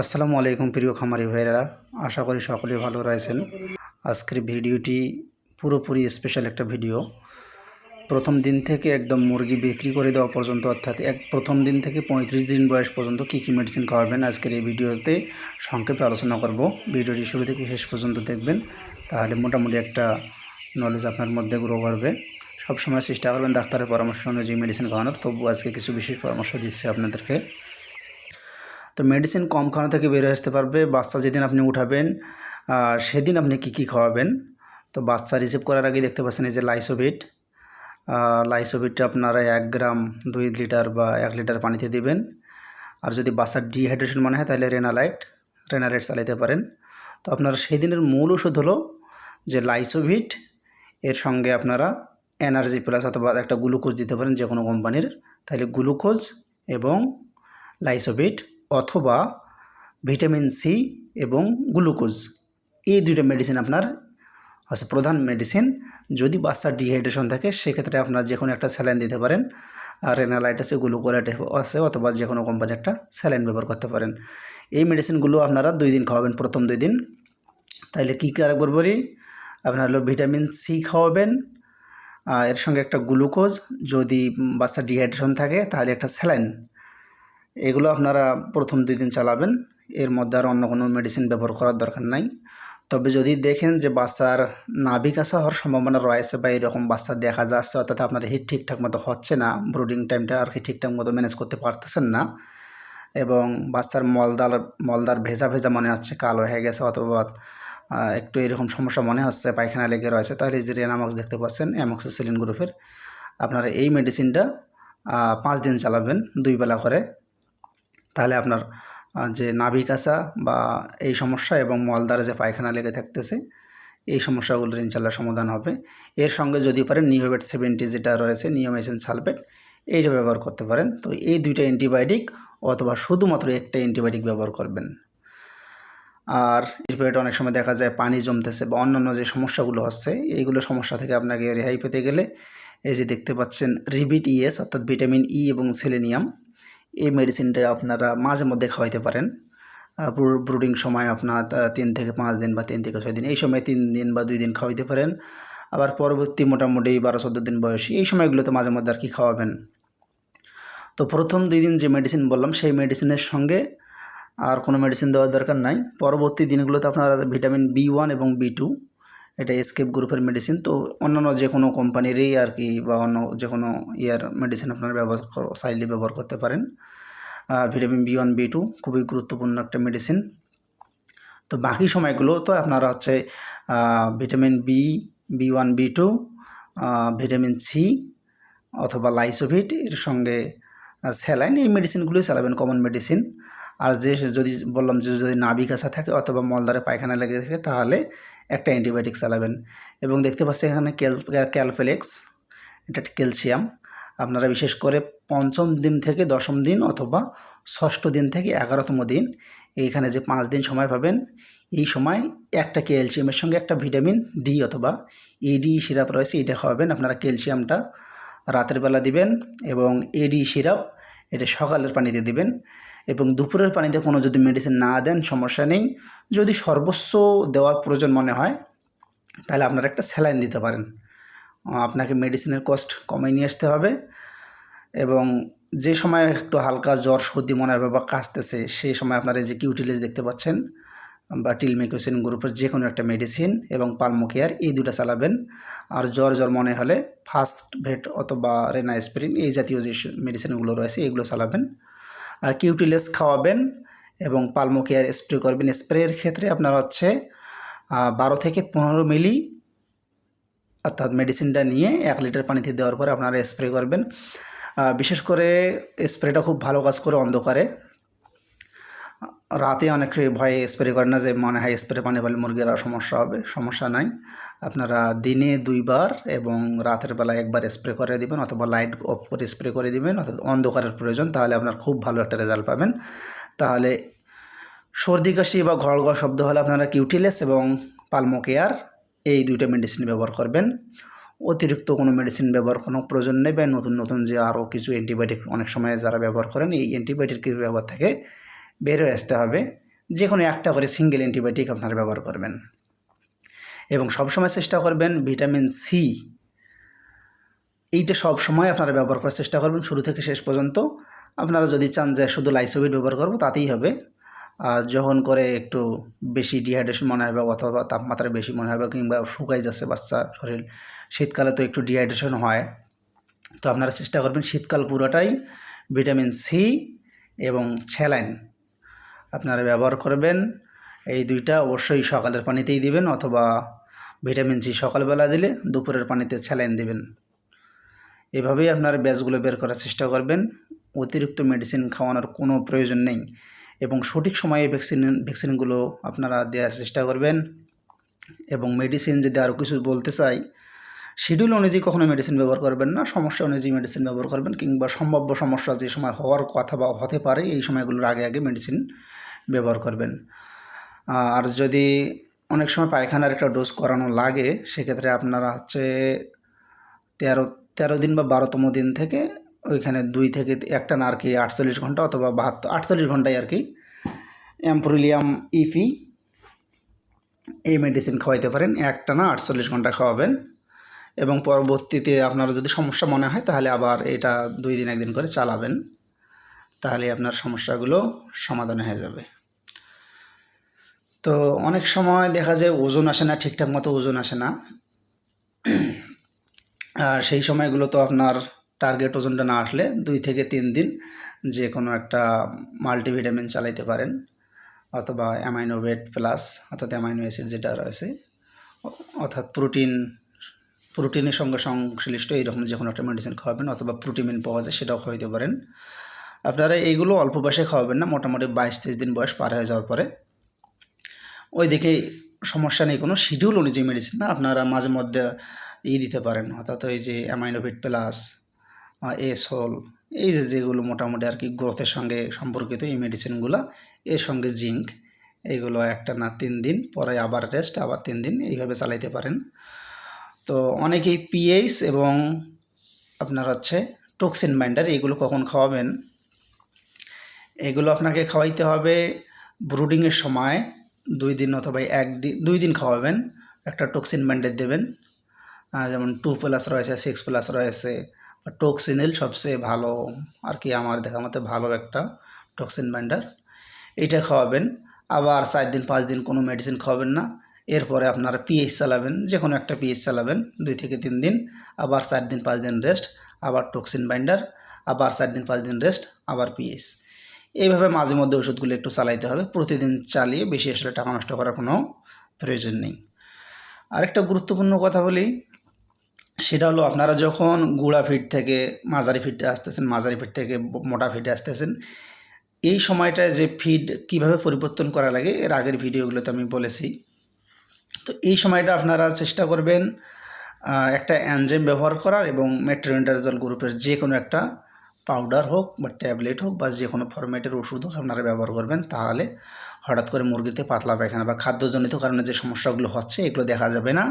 আসসালামু আলাইকুম প্রিয় খামারি ভাইয়েরা, আশা করি সকলে ভালো রয়েছেন। আজকের ভিডিওটি পুরোপুরি স্পেশাল একটা ভিডিও। প্রথম দিন থেকে একদম মুরগি বিক্রি করে দেওয়া পর্যন্ত, অর্থাৎ এক প্রথম দিন থেকে পঁয়ত্রিশ দিন বয়স পর্যন্ত কী কী মেডিসিন খাওয়াবেন আজকের এই ভিডিওতে সংক্ষেপে আলোচনা করব। ভিডিওটি শুরু থেকে শেষ পর্যন্ত দেখবেন, তাহলে মোটামুটি একটা নলেজ আপনার মধ্যে গ্রো করবে। সবসময় চেষ্টা করবেন ডাক্তারের পরামর্শ অনুযায়ী মেডিসিন খাওয়ানোর তবু আজকে কিছু বিশেষ পরামর্শ দিচ্ছে আপনাদেরকে। তো মেডিসিন কম খাওয়ানো থেকে বের আসতে পারবে। বাচ্চা যেদিন আপনি উঠাবেন সেদিন আপনি কী কী খাওয়াবেন? তো বাচ্চা রিসিভ করার আগে দেখতে পাচ্ছেন এই যে লাইসোভিট লাইসোভিটটা আপনারা এক গ্রাম দুই লিটার বা এক লিটার পানিতে দিবেন। আর যদি বাচ্চার ডিহাইড্রেশন মনে হয় তাহলে রেনালাইট রেনালাইট চালাতে পারেন। তো আপনার সেই দিনের মূল ওষুধ হলো যে লাইসোভিট এর সঙ্গে আপনারা এনার্জি প্লাস অথবা একটা গ্লুকোজ দিতে পারেন যে কোনো কোম্পানির তাহলে গ্লুকোজ এবং লাইসোভিট অথবা ভিটামিন সি এবং গ্লুকোজ। এই দুইটা মেডিসিন আপনার হচ্ছে প্রধান মেডিসিন যদি বাচ্চার ডিহাইড্রেশন থাকে, সেক্ষেত্রে আপনার যে কোনো একটা স্যালাইন দিতে পারেন। আর রেনালাইট আছে গ্লুকোলাইট আছে অথবা যে কোনো কোম্পানির একটা স্যালাইন ব্যবহার করতে পারেন। এই মেডিসিনগুলো আপনারা দুই দিন খাওয়াবেন, প্রথম দুই দিন। তাইলে কী আরেকবার বলি আপনার হলো ভিটামিন সি খাওয়াবেন এর সঙ্গে একটা গ্লুকোজ যদি বাচ্চার ডিহাইড্রেশন থাকে, তাহলে একটা স্যালাইন এগুলো আপনারা প্রথম দুই দিন চালাবেন। এর মধ্যে আর অন্য কোনো মেডিসিন ব্যবহার করার দরকার নাই। তবে যদি দেখেন যে বাচ্চার নাভি কাছা হওয়ার সম্ভাবনা রয়েছে বা এরকম বাচ্চা দেখা যাচ্ছে, অর্থাৎ আপনার হিট ঠিকঠাক মতো হচ্ছে না ব্রুডিং টাইমটা আর কি ঠিকঠাক মতো ম্যানেজ করতে পারতেছেন না, এবং বাচ্চার মলদার মলদার ভেজা ভেজা মনে হচ্ছে কালো হয়ে গেছে অথবা একটু এরকম সমস্যা মনে হচ্ছে, পায়খানা লেগে রয়েছে, তাহলে যে রেনামক্স দেখতে পাচ্ছেন অ্যামক্সিসিলিন গ্রুপের আপনারা এই মেডিসিনটা পাঁচ দিন চালাবেন, দুই বেলা করে। তাহলে আপনার যে নাভি কাঁচা বা এই সমস্যা এবং মলদ্বারে যে পায়খানা লেগে থাকতেছে, এই সমস্যাগুলোর ইনশাল্লাহ সমাধান হবে। এর সঙ্গে যদি পারেন নিওভেট সেভেন্টি যেটা রয়েছে নিওমেসিন সালফেট, এইটা ব্যবহার করতে পারেন। তো এই দুইটা অ্যান্টিবায়োটিক অথবা শুধুমাত্র একটা অ্যান্টিবায়োটিক ব্যবহার করবেন। আর এরপরে অনেক সময় দেখা যায় পানি জমতেছে বা অন্যান্য যে সমস্যাগুলো হচ্ছে, এইগুলো সমস্যা থেকে আপনাকে রেহাই পেতে গেলে এই যে দেখতে পাচ্ছেন রিবিট ইএস অর্থাৎ ভিটামিন ই এবং সেলেনিয়াম। এই মেডিসিনটা আপনারা মাঝে মধ্যে খাওয়াইতে পারেন। ব্রুডিং সময় আপনার তিন থেকে পাঁচ দিন বা তিন থেকে ছয় দিন, এই সময় তিন দিন বা দুই দিন খাওয়াইতে পারেন। আবার পরবর্তী মোটামুটি বারো, চোদ্দ দিন বয়সী, এই সময়গুলোতে মাঝে মধ্যে আর কি খাওয়াবেন। তো প্রথম দুই দিন যে মেডিসিন বললাম, সেই মেডিসিনের সঙ্গে আর কোনো মেডিসিন দেওয়ার দরকার নাই। পরবর্তী দিনগুলোতে আপনারা ভিটামিন বি ওয়ান এবং বি টু এটা এসকেপ গ্রুপের মেডিসিন তো অন্যান্য যে কোনো কোম্পানিরই আর কি বা অন্য যে কোনো ইয়ার মেডিসিন আপনারা ব্যবহার চাইলে ব্যবহার করতে পারেন। Vitamin B one B two খুবই গুরুত্বপূর্ণ একটা মেডিসিন তো বাকি সময়গুলো তো আপনারা হচ্ছে vitamin B B one B two vitamin C অথবা লাইসোভিট এর সঙ্গে স্যালাইন এই মেডিসিনগুলোই চালাবেন কমন মেডিসিন আর যে, যদি বললাম যে, যদি নাভি কাছা থাকে অথবা মলদারে পায়খানা লেগে থাকে, তাহলে একটা অ্যান্টিবায়োটিক চালাবেন। এবং দেখতে পাচ্ছি এখানে ক্যাল, ক্যালফেলেক্স, এটা ক্যালসিয়াম। আপনারা বিশেষ করে পঞ্চম দিন থেকে দশম দিন অথবা ষষ্ঠ দিন থেকে এগারোতম দিন, এইখানে যে পাঁচ দিন সময় পাবেন, এই সময় একটা ক্যালসিয়ামের সঙ্গে একটা ভিটামিন ডি অথবা এডি সিরাপ রয়েছে, এটা খাওয়াবেন। আপনারা ক্যালসিয়ামটা রাতের বেলা দিবেন এবং এডি সিরাপ এটা সকালের পানিতে দিবেন এবং দুপুরের পানিতে কোনো যদি মেডিসিন না দেন, সমস্যা নেই। যদি সর্বস্ব দেওয়ার প্রয়োজন মনে হয়, তাহলে আপনারা একটা স্যালাইন দিতে পারেন। আপনাকে মেডিসিনের কস্ট কমিয়ে নিয়ে আসতে হবে এবং যে সময় একটু হালকা জ্বর সর্দি মনে হবে বা কাশতেছে সেই সময় আপনারা যে কিউটিলিস দেখতে পাচ্ছেন বা টিলমেকোসিন গ্রুপের যে কোনো একটা মেডিসিন এবং পালমোকেয়ার এই দুটো চালাবেন। আর জ্বর জ্বর মনে হলে ফার্স্ট ভেট অথবা রেনা স্প্রিন এই জাতীয় যে মেডিসিনগুলো রয়েছে এগুলো চালাবেন। আর কিউটিলেস খাওয়াবেন এবং পালমোকেয়ার স্প্রে করবেন। স্প্রের ক্ষেত্রে আপনার হচ্ছে বারো থেকে পনেরো মিলি অর্থাৎ মেডিসিনটা নিয়ে এক লিটার পানিতে দেওয়ার পরে আপনারা স্প্রে করবেন। বিশেষ করে স্প্রেটা খুব ভালো কাজ করে অন্ধকারে। রাতে অনেকে ভয়ে স্প্রে করে না যে মনে হয় স্প্রে পানি বলে মুরগির আর সমস্যা হবে, সমস্যা নাই। আপনারা দিনে দুইবার এবং রাতের বেলা একবার স্প্রে করে দিবেন অথবা লাইট অফ করে স্প্রে করে দিবেন অর্থাৎ অন্ধকারের প্রয়োজন, তাহলে আপনার খুব ভালো একটা রেজাল্ট পাবেন। তাহলে সর্দি, কাশি বা ঘর ঘর শব্দ হলে আপনারা কিউটিলেস এবং পালমোকেয়ার এই দুইটা মেডিসিন ব্যবহার করবেন। অতিরিক্ত কোনো মেডিসিন ব্যবহার কোনো প্রয়োজন বা নতুন নতুন যে আরও কিছু অ্যান্টিবায়োটিক অনেক সময় যারা ব্যবহার করেন, এই অ্যান্টিবায়োটিকের ব্যবহার থেকে বের হয়ে আসতে হবে। যে কোনো একটা করে সিঙ্গেল অ্যান্টিবায়োটিক আপনারা ব্যবহার করবেন। এবং সবসময় চেষ্টা করবেন ভিটামিন সি এইটা সব সময় আপনারা ব্যবহার করার চেষ্টা করবেন। শুরু থেকে শেষ পর্যন্ত আপনারা যদি চান যে শুধু লাইসোভিট ব্যবহার করব, তাতেই হবে। আর যখন করে একটু বেশি ডিহাইড্রেশন মনে হবে অথবা তাপমাত্রা বেশি মনে হবে কিংবা শুকাই যাচ্ছে বাচ্চা শরীর, শীতকালে তো একটু ডিহাইড্রেশন হয়। তো আপনারা চেষ্টা করবেন শীতকাল পুরোটাই ভিটামিন সি এবং স্যালাইন আপনারা ব্যবহার করবেন। এই দুইটা অবশ্যই সকালের পানিতেই দিবেন অথবা ভিটামিন সি সকালবেলা দিলে দুপুরের পানিতে স্যালাইন দিবেন। এভাবেই আপনার ব্যাচগুলো বের করার চেষ্টা করবেন। অতিরিক্ত মেডিসিন খাওয়ানোর কোনো প্রয়োজন নেই এবং সঠিক সময়ে ভ্যাকসিন, ভ্যাকসিনগুলো আপনারা দেওয়ার চেষ্টা করবেন এবং মেডিসিন যদি আরও কিছু বলতে চাই, শিডিউল অনুযায়ী কখনো মেডিসিন ব্যবহার করবেন না, সমস্যা অনুযায়ী মেডিসিন ব্যবহার করবেন কিংবা সম্ভাব্য সমস্যা যে সময় হওয়ার কথা বা হতে পারে, এই সময়গুলোর আগে আগে মেডিসিন ব্যবহার করবেন। আর যদি অনেক সময় পায়খানার একটা ডোজ করানো লাগে, সেক্ষেত্রে আপনারা হচ্ছে তেরো তেরো দিন বা বারোতম দিন থেকে ওইখানে দুই থেকে একটা না আর কি আটচল্লিশ ঘণ্টা অথবা বাহাত্তর, আটচল্লিশ ঘন্টায় আর কি অ্যাম্পোরিলিয়াম ইফি এই মেডিসিন খাওয়াইতে পারেন। একটা না আটচল্লিশ ঘণ্টা খাওয়াবেন এবং পরবর্তীতে আপনার যদি সমস্যা মনে হয়, তাহলে আবার এটা দুই দিন, একদিন করে চালাবেন। তাহলে আপনার সমস্যাগুলো সমাধান হয়ে যাবে। তো অনেক সময় দেখা যায় ওজন আসে না, ঠিকঠাক মতো ওজন আসে না। আর সেই সময়গুলো তো আপনার টার্গেট ওজনটা না আসলে দুই থেকে তিন দিন যে কোনো একটা মাল্টিভিটামিন চালাইতে পারেন, অথবা অ্যামাইনোভেট প্লাস অর্থাৎ অ্যামাইনো অ্যাসিড যেটা রয়েছে, অর্থাৎ প্রোটিন প্রোটিনের সঙ্গে সংশ্লিষ্ট এইরকম যে কোনো একটা মেডিসিন খাওয়াবেন অথবা প্রোটিমিন পাওয়া যায় সেটাও খাওয়াইতে পারেন। আপনারা এইগুলো অল্প বয়সে খাওয়াবেন না, মোটামুটি বাইশ তেইশ দিন বয়স পার হয়ে যাওয়ার পরে। ওই দিকে সমস্যা নেই, কোনো শিডিউল অনুযায়ী মেডিসিন না, আপনারা মাঝে মধ্যে ই দিতে পারেন, অর্থাৎ ওই যে অ্যামাইনোভিট প্লাস এসল এই যে যেগুলো মোটামুটি আর কি গ্রোথের সঙ্গে সম্পর্কিত এই মেডিসিনগুলো এর সঙ্গে জিঙ্ক এইগুলো একটা না তিন দিন, পরে আবার রেস্ট আবার তিন দিন, এইভাবে চালাইতে পারেন। তো অনেকেই পিএইচ এবং আপনার হচ্ছে টক্সিন বাইন্ডার এগুলো কখন খাওয়াবেন? এগুলো আপনাকে খাওয়াইতে হবে ব্রুডিংয়ের সময়। দুই দিন অথবা একদিন দুই দিন খাওয়াবেন। একটা টক্সিন ব্যান্ডেড দেবেন। যেমন টু প্লাস রয়েছে সিক্স প্লাস রয়েছে। টক্সিনিল সবচেয়ে ভালো, আর কি আমার দেখা মতে ভালো একটা টক্সিন বাইন্ডার এটা খাওয়াবেন। আবার চার দিন, পাঁচ দিন কোনো মেডিসিন খাওয়াবেন না। এরপরে আপনারা পিএইচ চালাবেন যে কোনো একটা পিএইচ চালাবেন, দুই থেকে তিন দিন। আবার চার দিন, পাঁচ দিন রেস্ট আবার টক্সিন বাইন্ডার আবার চার দিন, পাঁচ দিন রেস্ট আবার পিএইচ এইভাবে মাঝে মধ্যে ওষুধগুলো একটু চালাইতে হবে। প্রতিদিন চালিয়ে বেশি আসলে টাকা নষ্ট করার কোনো প্রয়োজন নেই। আরেকটা গুরুত্বপূর্ণ কথা বলি, সেটা হলো আপনারা যখন গুঁড়া ফিট থেকে মাঝারি ফিটে আসতেছেন, মাঝারি ফিট থেকে মোটা ফিটে আসতেছেন, এই সময়টায় যে ফিড কীভাবে পরিবর্তন করা লাগে, এর আগের ভিডিওগুলোতে আমি বলেছি। তো এই সময়টা আপনারা চেষ্টা করবেন একটা অ্যানজেম ব্যবহার করার এবং মেট্রোইন্টারজল গ্রুপের যে কোনো একটা পাউডার হোক বা ট্যাবলেট হোক বা যে কোনো ফরম্যাটের ওষুধ হোক আপনারা ব্যবহার করবেন, তাহলে হঠাৎ করে মুরগিতে পাতলা পায়খানা বা খাদ্যজনিত কারণে যে সমস্যাগুলো হচ্ছে, এগুলো দেখা যাবে না।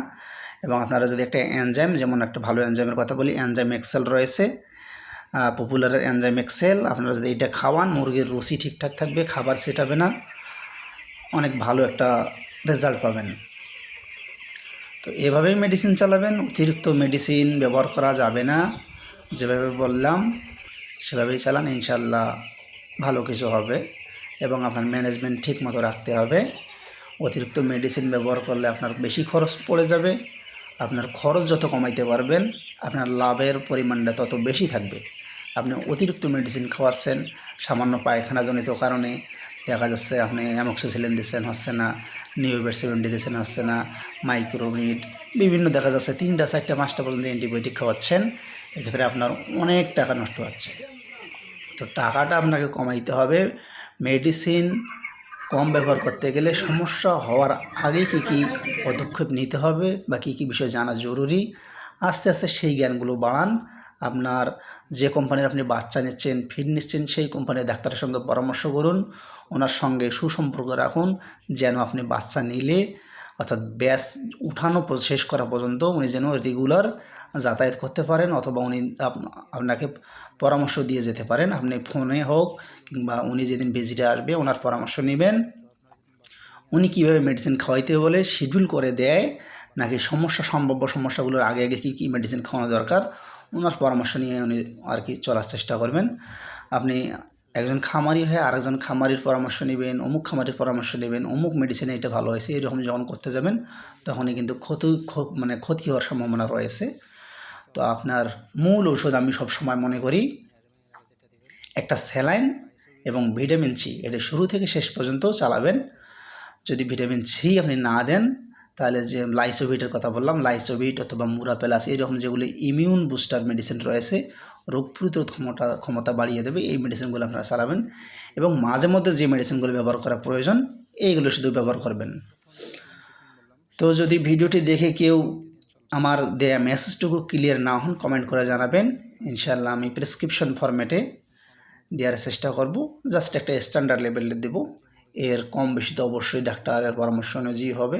এবং আপনারা যদি একটা এনজাইম যেমন একটা ভালো এনজাইমের কথা বলি এনজাইম এক্সেল রয়েছে পপুলার এনজাইম এক্সেল আপনারা যদি এটা খাওয়ান, মুরগির রুচি ঠিকঠাক থাকবে, খাবার সেটাবে না, অনেক ভালো একটা রেজাল্ট পাবেন। তো এভাবেই মেডিসিন চালাবেন, অতিরিক্ত মেডিসিন ব্যবহার করা যাবে না। যেভাবে বললাম সেভাবেই চালান ইনশাল্লাহ ভালো কিছু হবে এবং আপনার ম্যানেজমেন্ট ঠিক মতো রাখতে হবে। অতিরিক্ত মেডিসিন ব্যবহার করলে আপনার বেশি খরচ পড়ে যাবে, আপনার খরচ যত কমাইতে পারবেন, আপনার লাভের পরিমাণটা তত বেশি থাকবে। আপনি অতিরিক্ত মেডিসিন খাওয়াচ্ছেন, সামান্য পায়খানাজনিত কারণে দেখা যাচ্ছে আপনি অ্যামক্সিসিলিন দিচ্ছেন, হচ্ছে না নিউবের সেভেন্টি দিচ্ছেন, হচ্ছে না মাইক্রোমিড বিভিন্ন দেখা যাচ্ছে তিনটা চারটা পাঁচটা পর্যন্ত অ্যান্টিবায়োটিক খাওয়াচ্ছেন। এক্ষেত্রে আপনার অনেক টাকা নষ্ট হচ্ছে। তো টাকাটা আপনাকে কমাইতে হবে। মেডিসিন কম ব্যবহার করতে গেলে সমস্যা হওয়ার আগে কী কী পদক্ষেপ নিতে হবে বা কী কী বিষয় জানা জরুরি? আস্তে আস্তে সেই জ্ঞানগুলো বাড়ান। আপনার যে কোম্পানির আপনি বাচ্চা নিচ্ছেন ফিড নিচ্ছেন, সেই কোম্পানির ডাক্তারের সঙ্গে পরামর্শ করুন। ওনার সঙ্গে সুসম্পর্ক রাখুন। যেন আপনি বাচ্চা নিলে অর্থাৎ ব্যাস উঠানো শেষ করা পর্যন্ত উনি যেন রেগুলার যাতায়াত করতে পারেন অথবা উনি আপ- আপনাকে পরামর্শ দিয়ে যেতে পারেন। আপনি ফোনে হোক কিংবা উনি যেদিন ভিজিটে আসবে ওনার পরামর্শ নেবেন। উনি কীভাবে মেডিসিন খাওয়াইতে বলে শিডিউল করে দেয়, নাকি সমস্যা, সম্ভাব্য সমস্যাগুলোর আগে আগে কী কী মেডিসিন খাওয়ানো দরকার ওনার পরামর্শ নিয়ে উনি আর কি চলার চেষ্টা করবেন। আপনি একজন খামারি হয়ে আরেকজন খামারির পরামর্শ নেবেন, অমুক খামারির পরামর্শ নেবেন, অমুক মেডিসিনে এটা ভালো হয়েছে, এরকম যখন করতে যাবেন, তখনই কিন্তু ক্ষতি ক্ষ- মানে ক্ষতি হওয়ার সম্ভাবনা রয়েছে। তো আপনার মূল ওষুধ আমি সবসময় মনে করি, একটা স্যালাইন এবং ভিটামিন সি এটা শুরু থেকে শেষ পর্যন্ত চালাবেন। যদি ভিটামিন সি আপনি না দেন তাহলে যে লাইসোভিটের কথা বললাম লাইসোভিট অথবা মুরাপেলাস, এরকম যেগুলো ইমিউন বুস্টার মেডিসিন রয়েছে, রোগ প্রতিরোধ ক্ষমতা ক্ষমতা বাড়িয়ে দেবে, এই মেডিসিনগুলো আপনারা চালাবেন। এবং মাঝে মধ্যে যে মেডিসিনগুলো ব্যবহার করা প্রয়োজন, এইগুলো শুধু ব্যবহার করবেন। তো যদি ভিডিওটি দেখে কেউ আমার দেয়া মেসেজটুকু ক্লিয়ার না হন কমেন্ট করে জানাবেন। ইনশাল্লাহ আমি প্রেসক্রিপশন ফরম্যাটে দেওয়ার চেষ্টা করব। জাস্ট একটা স্ট্যান্ডার্ড লেভেলে দেব। এর কম বেশি তো অবশ্যই ডাক্তারের পরামর্শ অনুযায়ী হবে।